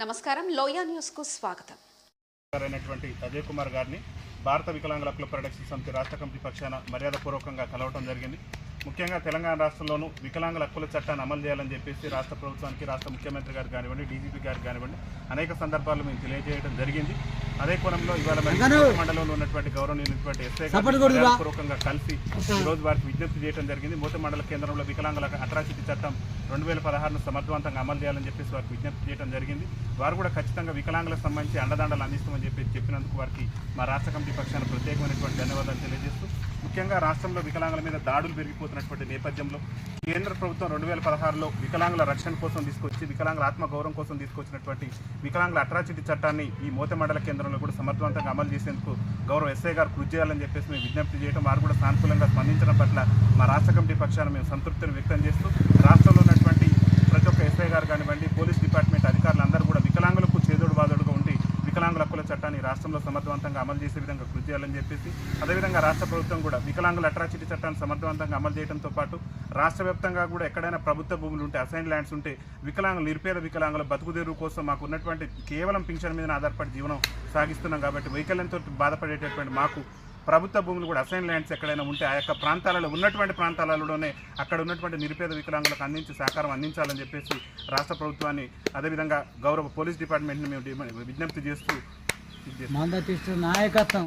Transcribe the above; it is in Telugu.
నమస్కారం. లోయా న్యూస్కు స్వాగతం. అయినటువంటి అజయ్ కుమార్ గారిని భారత వికలాంగుల హక్కుల పరిరక్షణ సమితి రాష్ట్ర కమిటీ పక్షాన మర్యాదపూర్వకంగా కలవటం జరిగింది. ముఖ్యంగా తెలంగాణ రాష్ట్రంలోనూ వికలాంగుల హక్కుల చట్టాన్ని అమలు చేయాలని చెప్పేసి రాష్ట్ర ప్రభుత్వానికి రాష్ట్ర ముఖ్యమంత్రి గారు కానివ్వండి డీజీపీ గారు కానివ్వండి అనేక సందర్భాల్లో మేము తెలియజేయడం జరిగింది. అదే కోణంలో ఇవాళ మండలంలో ఉన్నటువంటి గౌరవనీయులైనటువంటి ఎస్ఐ పూర్వకంగా కలిసి ఈ రోజు వారికి విజ్ఞప్తి చేయడం జరిగింది. మూత మండల కేంద్రంలో వికలాంగుల అట్రాసిటీ చట్టం రెండు వేల పదహారును సమర్థవంతంగా అమలు చేయాలని చెప్పేసి వారికి విజ్ఞప్తి చేయడం జరిగింది. వారు కూడా ఖచ్చితంగా వికలాంగులకు సంబంధించి అండదండలు అందిస్తామని చెప్పి చెప్పినందుకు వారికి మా రాష్ట్ర కమిటీ పక్షాన ప్రత్యేకమైనటువంటి ధన్యవాదాలు తెలియజేస్తూ ముఖ్యంగా రాష్ట్రంలో వికలాంగుల మీద దాడులు పెరిగిపోతున్నటువంటి నేపథ్యంలో కేంద్ర ప్రభుత్వం రెండు వేల పదహారులో వికలాంగుల రక్షణ కోసం తీసుకొచ్చి వికలాంగుల ఆత్మగౌరవం కోసం తీసుకొచ్చినటువంటి వికలాంగుల అట్రాసిటీ చట్టాన్ని ఈ మోత మండల కేంద్రంలో కూడా సమర్థవంతంగా అమలు చేసేందుకు గౌరవ ఎస్ఐ గారు కృషి చేయాలని చెప్పేసి మేము విజ్ఞప్తి చేయడం వారు కూడా సానుకూలంగా స్పందించడం పట్ల మా రాష్ట్ర కమిటీ పక్షాన మేము సంతృప్తిని వ్యక్తం చేస్తూ రాష్ట్రంలో ఉన్నటువంటి ప్రతి ఒక్క ఎస్ఐ గారు కానివ్వండి పోలీస్ డిపార్ట్మెంట్ అధికారులు అందరూ కూడా వికలాంగులకు చేదోడు బాదోడుగా ఉండి వికలాంగుల హక్కుల చట్టాన్ని రాష్ట్రంలో సమర్థవంతంగా అమలు చేసే విధంగా కృషి చేయాలని చెప్పేసి అదేవిధంగా రాష్ట్ర ప్రభుత్వం కూడా వికలాంగుల అట్రాసిటీ చట్టాన్ని సమర్థవంతంగా అమలు చేయడంతో పాటు రాష్ట్ర వ్యాప్తంగా కూడా ఎక్కడైనా ప్రభుత్వ భూములు ఉంటే అసైన్ ల్యాండ్స్ ఉంటే వికలాంగులు నిరుపేద వికలాంగుల బతుకుదెరువు కోసం మాకు ఉన్నటువంటి కేవలం పింఛన్ మీద ఆధారపడి జీవనం సాగిస్తున్నాం కాబట్టి వైకల్యంతో బాధపడేటటువంటి మాకు ప్రభుత్వ భూములు కూడా అసైన్ ల్యాండ్స్ ఎక్కడైనా ఉంటే ఆ యొక్క ప్రాంతాలలో ఉన్నటువంటి ప్రాంతాలలోనే అక్కడ ఉన్నటువంటి నిరుపేద వికలాంగులకు అందించి సహకారం అందించాలని చెప్పేసి రాష్ట్ర ప్రభుత్వాన్ని అదేవిధంగా గౌరవ పోలీస్ డిపార్ట్మెంట్ని మేము విజ్ఞప్తి చేస్తూ మందటిస్తూ నాయకత్వం.